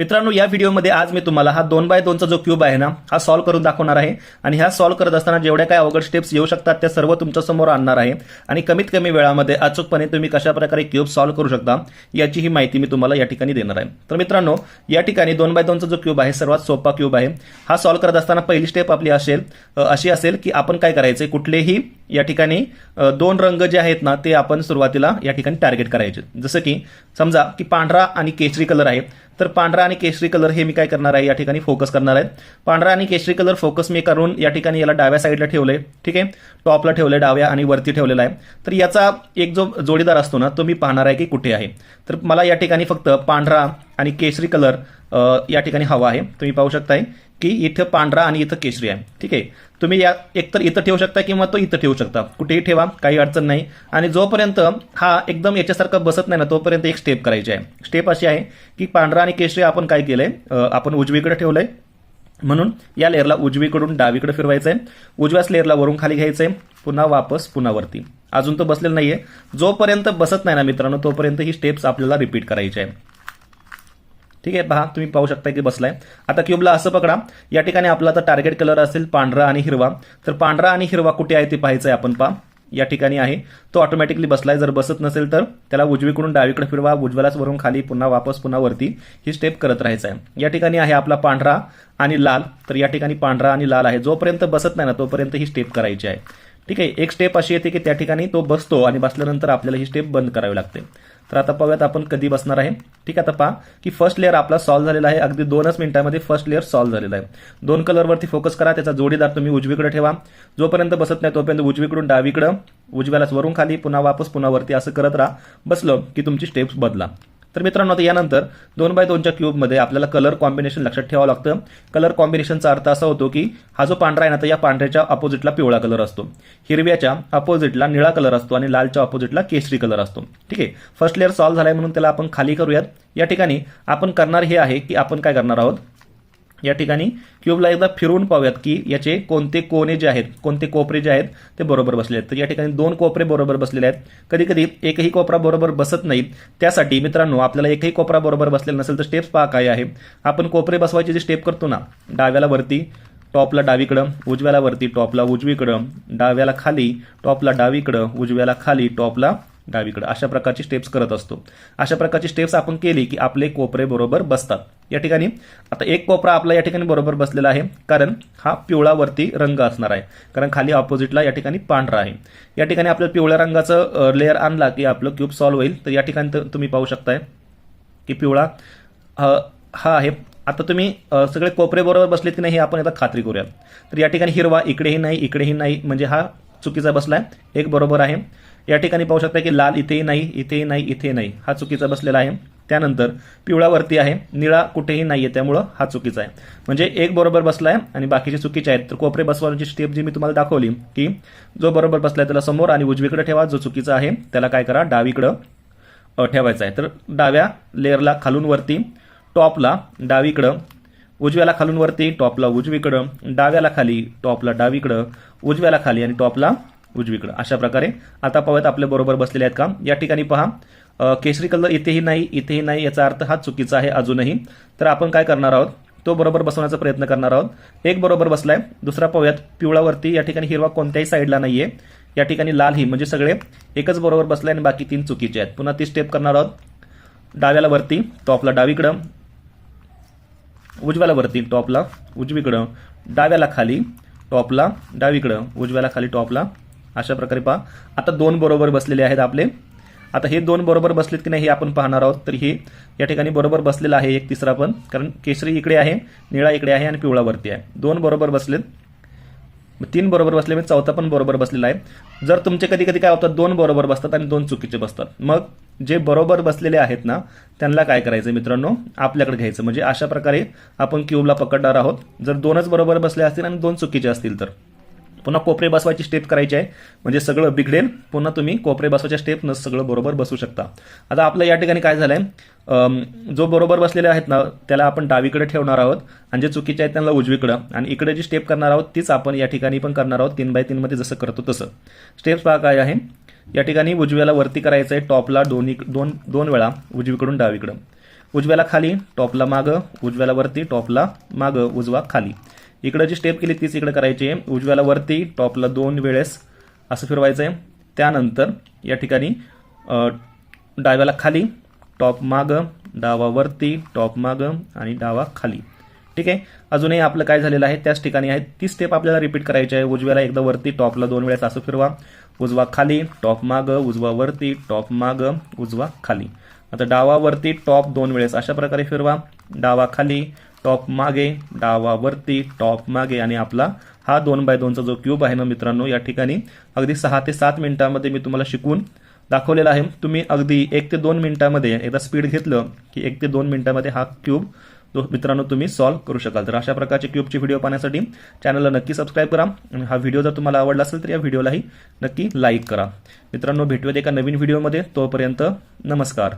मित्रांनो या व्हिडिओमध्ये आज मी तुम्हाला हा दोन बाय दोनचा जो क्यूब आहे ना हा सॉल्व्ह करून दाखवणार आहे. आणि ह्या सॉल्व्ह करत असताना जेवढ्या काय अवघड स्टेप्स येऊ शकतात त्या सर्व तुमच्यासमोर आणणार आहे. आणि कमीत कमी वेळामध्ये अचूकपणे तुम्ही कशा प्रकारे क्यूब सॉल्व्ह करू शकता याची ही माहिती मी तुम्हाला या ठिकाणी देणार आहे. तर मित्रांनो या ठिकाणी दोन बाय दोनचा जो क्यूब आहे सर्वात सोपा क्यूब आहे हा सॉल्व्ह करत असताना पहिली स्टेप आपली असेल अशी असेल की आपण काय करायचे कुठलेही या ठिकाणी दोन रंग जे आहेत ना ते आपण सुरुवातीला या ठिकाणी टार्गेट करायचे. जसं की समजा की पांढरा आणि केशरी कलर आहे तर पांढरा आणि केशरी कलर हे मी काय करणार आहे या ठिकाणी फोकस करणार आहे. पांढरा आणि केशरी कलर फोकस मी करून या ठिकाणी याला डाव्या साईडला ठेवलंय ठीक आहे? टॉपला ठेवलंय डाव्या आणि वरती ठेवलेला आहे. तर याचा एक जो जोडीदार असतो ना तो मी पाहणार आहे की कुठे आहे. तर मला या ठिकाणी फक्त पांढरा आणि केशरी कलर या ठिकाणी हवा आहे. तुम्ही पाहू शकताय. की इथं पांढरा आणि इथं केशरी आहे. ठीक आहे? तुम्ही या एकतर इथं ठेवू शकता किंवा तो इथं ठेवू शकता. कुठेही ठेवा काही अडचण नाही. आणि जोपर्यंत हा एकदम याच्यासारखा बसत नाही ना तोपर्यंत एक स्टेप करायची आहे. स्टेप अशी आहे की पांढरा आणि केशरी आपण काय केलंय? आहे आपण उजवीकडे ठेवलंय. म्हणून या लेअरला उजवीकडून डावीकडे फिरवायचं आहे उजव्याच लेअरला वरून खाली घ्यायचं आहे पुन्हा वापस पुन्हा वरती. अजून तो बसलेला नाहीये. जोपर्यंत बसत नाही ना मित्रांनो तोपर्यंत ही स्टेप्स आपल्याला रिपीट करायची आहे. ठीक आहे पहा तुम्ही पाहू शकता की बसलाय. आता क्यूबला असं पकडा. या ठिकाणी आपला आता टार्गेट कलर असेल पांढरा आणि हिरवा. तर पांढरा आणि हिरवा कुठे आहे ते पाहायचं आहे आपण पहा. या ठिकाणी आहे. तो ऑटोमॅटिकली बसलाय. जर बसत नसेल तर त्याला उजवीकडून डावीकडे फिरवा. उजव्यालाच वरून खाली पुन्हा वापस पुन्हा वरती. ही स्टेप करत राहायचं आहे या ठिकाणी आहे आपला पांढरा आणि लाल. तर या ठिकाणी पांढरा आणि लाल आहे. जोपर्यंत बसत नाही ना तोपर्यंत ही स्टेप करायची आहे. ठीक आहे एक स्टेप अशी येते की त्या ठिकाणी तो बसतो आणि बसल्यानंतर आपल्याला ही स्टेप बंद करावी लागते. तर आता पाहूयात आपण कधी बसणार आहे. ठीक आहे आता पहा की फर्स्ट लेअर आपला सॉल्व्ह झालेला आहे. अगदी दोनच मिनिटांमध्ये फर्स्ट लेअर सॉल्व्ह झालेला आहे. दोन कलरवरती फोकस करा त्याचा जोडीदार तुम्ही उजवीकडे ठेवा. जोपर्यंत बसत नाही तोपर्यंत उजवीकडून डावीकडं उजव्यालाच वरून खाली पुन्हा वापस पुन्हा वरती असं करत राहा. बसलं की तुमची स्टेप्स बदला. तर मित्रांनो आता यानंतर दोन बाय दोनच्या क्यूबमध्ये आपल्याला कलर कॉम्बिनेशन लक्षात ठेवावं लागतं. कलर कॉम्बिनेशनचा अर्थ असा होतो की हा जो पांढरा आहे ना तर या पांढऱ्याच्या अपोजिटला पिवळा कलर असतो. हिरव्याच्या अपोजिटला निळा कलर असतो आणि लालच्या अपोजिटला केशरी कलर असतो. ठीक आहे? फर्स्ट लेअर सॉल्व्ह झालाय म्हणून त्याला आपण खाली करूयात. या ठिकाणी आपण करणार हे आहे की आपण काय करणार आहोत? या ठिकाणी क्यूबला एकदा फिरवून पाहूयात की याचे कोणते कोणे जे आहेत कोणते कोपरे जे आहेत ते बरोबर बसले आहेत. तर या ठिकाणी दोन कोपरे बरोबर बसलेले आहेत. कधी कधी एकही कोपरा बरोबर बसत नाही त्यासाठी मित्रांनो आपल्याला एकही कोपरा बरोबर बसलेला नसेल तर स्टेप्स पहा काय आहे. आपण कोपरे बसवायची जी स्टेप करतो ना डाव्याला वरती टॉपला डावीकडं उजव्याला वरती टॉपला उजवीकडं डाव्याला खाली टॉपला डावीकडं उजव्याला खाली टॉपला डावीकडं अशा प्रकारची स्टेप्स करत असतो. अशा प्रकारची स्टेप्स आपण केली की आपले कोपरे बरोबर बसतात. या ठिकाणी. आता एक कोपरा आपला या ठिकाणी बरोबर बसलेला आहे कारण हा पिवळावरती रंग असणार आहे. कारण खाली ऑपोजिटला या ठिकाणी पांढरा आहे. या ठिकाणी आपल्या पिवळ्या रंगाचं लेअर आणला की आपलं क्यूब सॉल्व्ह होईल. तर या ठिकाणी तुम्ही पाहू शकताय की पिवळा हा आहे. आता तुम्ही सगळे कोपरे बरोबर बसलेत की नाही हे आपण आता खात्री करूया तर या ठिकाणी हिरवा इकडेही नाही इकडेही नाही म्हणजे हा चुकीचा बसलाय. एक बरोबर आहे. या ठिकाणी पाहू शकता की लाल इथेही नाही इथेही नाही इथे नाही. हा चुकीचा बसलेला आहे. त्यानंतर पिवळावरती आहे निळा कुठेही नाही आहे त्यामुळं हा चुकीचा आहे. म्हणजे एक बरोबर बसलाय आणि बाकीचे चुकीचे आहेत. तर कोपरे बसवायची स्टेप जी मी तुम्हाला दाखवली की जो बरोबर बसलाय त्याला समोर आणि उजवीकडे ठेवा जो चुकीचा आहे त्याला काय करा डावीकडं ठेवायचा आहे. तर डाव्या लेअरला खालून वरती टॉपला डावीकडं उजव्याला खालून वरती टॉपला उजवीकडं डाव्याला खाली टॉपला डावीकडं उजव्याला खाली आणि टॉपला उजवीकडं. अशा प्रकारे आता पाहूयात आपल्या बरोबर बसलेले आहेत का या ठिकाणी पहा केशरी कलर इथेही नाही इथेही नाही याचा अर्थ हा चुकीचा आहे अजूनही. तर आपण काय करणार आहोत? तो बरोबर बसवण्याचा प्रयत्न करणार आहोत. एक बरोबर बसलाय दुसरा पाहूयात पिवळावरती या ठिकाणी हिरवा कोणत्याही साईडला नाहीये. या ठिकाणी लाल ही म्हणजे सगळे एकच बरोबर बसलाय आणि बाकी तीन चुकीचे आहेत. पुन्हा ती स्टेप करणार आहोत. डाव्याला वरती टॉपला डावीकडं. उजव्याला वरती टॉपला उजवीकडं. डाव्याला खाली टॉपला डावीकडं. उजव्याला खाली टॉपला अशा प्रकारे पहा. आता दोन बरोबर बसलेले आहेत आपले. आता हे दोन बरोबर बसलेत की नाही हे आपण पाहणार आहोत. तर हे या ठिकाणी बरोबर बसलेलं आहे एक तिसरा पण. कारण केशरी इकडे आहे निळा इकडे आहे आणि पिवळावरती आहे. दोन बरोबर बसलेत. तीन बरोबर बसले म्हणजे चौथा पण बरोबर बसलेला आहे. जर तुमचे कधी कधी काय होतात दोन बरोबर बसतात आणि दोन चुकीचे बसतात. मग जे बरोबर बसलेले आहेत ना त्यांना काय करायचं मित्रांनो? आपल्याकडे घ्यायचं. म्हणजे अशा प्रकारे आपण क्यूबला पकडणार आहोत. जर दोनच बरोबर बसले असतील आणि दोन चुकीचे असतील तर. पुन्हा कोपरे बसवायची स्टेप करायची आहे. म्हणजे सगळं बिघडेल पुन्हा तुम्ही कोपरे बसवायच्या स्टेपनं सगळं बरोबर बसू शकता. आता आपलं या ठिकाणी काय झालं आहे जो बरोबर बसलेले आहेत ना त्याला आपण डावीकडे ठेवणार आहोत आणि जे चुकीचे आहेत त्यांना उजवीकडं. आणि इकडे जी स्टेप करणार आहोत तीच आपण या ठिकाणी पण करणार आहोत. तीन बाय तीनमध्ये जसं करतो तसं. स्टेप्स पहा काय आहे. या ठिकाणी उजव्याला वरती करायचं आहे टॉपला दोन्ही दोन दोन वेळा उजवीकडून डावीकडं. उजव्याला खाली टॉपला मागं उजव्याला वरती टॉपला मागं उजवा खाली. इकडं जी स्टेप केली तीच इकडे करायची आहे. उजव्याला वरती टॉपला दोन वेळेस असं फिरवायचं आहे त्यानंतर या ठिकाणी डाव्याला खाली टॉप मागं डावा वरती टॉप मागं आणि डावा खाली. ठीक आहे? अजूनही आपलं काय झालेलं आहे त्याच ठिकाणी आहे. ती स्टेप आपल्याला रिपीट करायची आहे. उजव्याला एकदा वरती टॉपला दोन वेळेस असं फिरवा. उजवा खाली टॉप मागं उजवा वरती टॉप मागं उजवा खाली. आता डावा वरती टॉप दोन वेळेस अशा प्रकारे फिरवा. डावा खाली टॉप मागे डावा वरती टॉप मागे आणि आपला हा दोन बाय दोनचा जो क्यूब आहे ना मित्रांनो या ठिकाणी अगदी सहा ते सात मिनिटांमध्ये मी तुम्हाला शिकवून दाखवलेला आहे. तुम्ही अगदी एक ते दोन मिनिटांमध्ये एकदा स्पीड घेतलं की एक ते दोन मिनिटांमध्ये हा क्यूब जो मित्रांनो तुम्ही सॉल्व्ह करू शकाल. तर अशा प्रकारचे क्यूबचे व्हिडिओ पाहण्यासाठी चॅनलला नक्की सबस्क्राईब करा आणि हा व्हिडिओ जर तुम्हाला आवडला असेल तर या व्हिडिओलाही नक्की लाईक करा. मित्रांनो भेटूयात एका नवीन व्हिडिओमध्ये तोपर्यंत नमस्कार.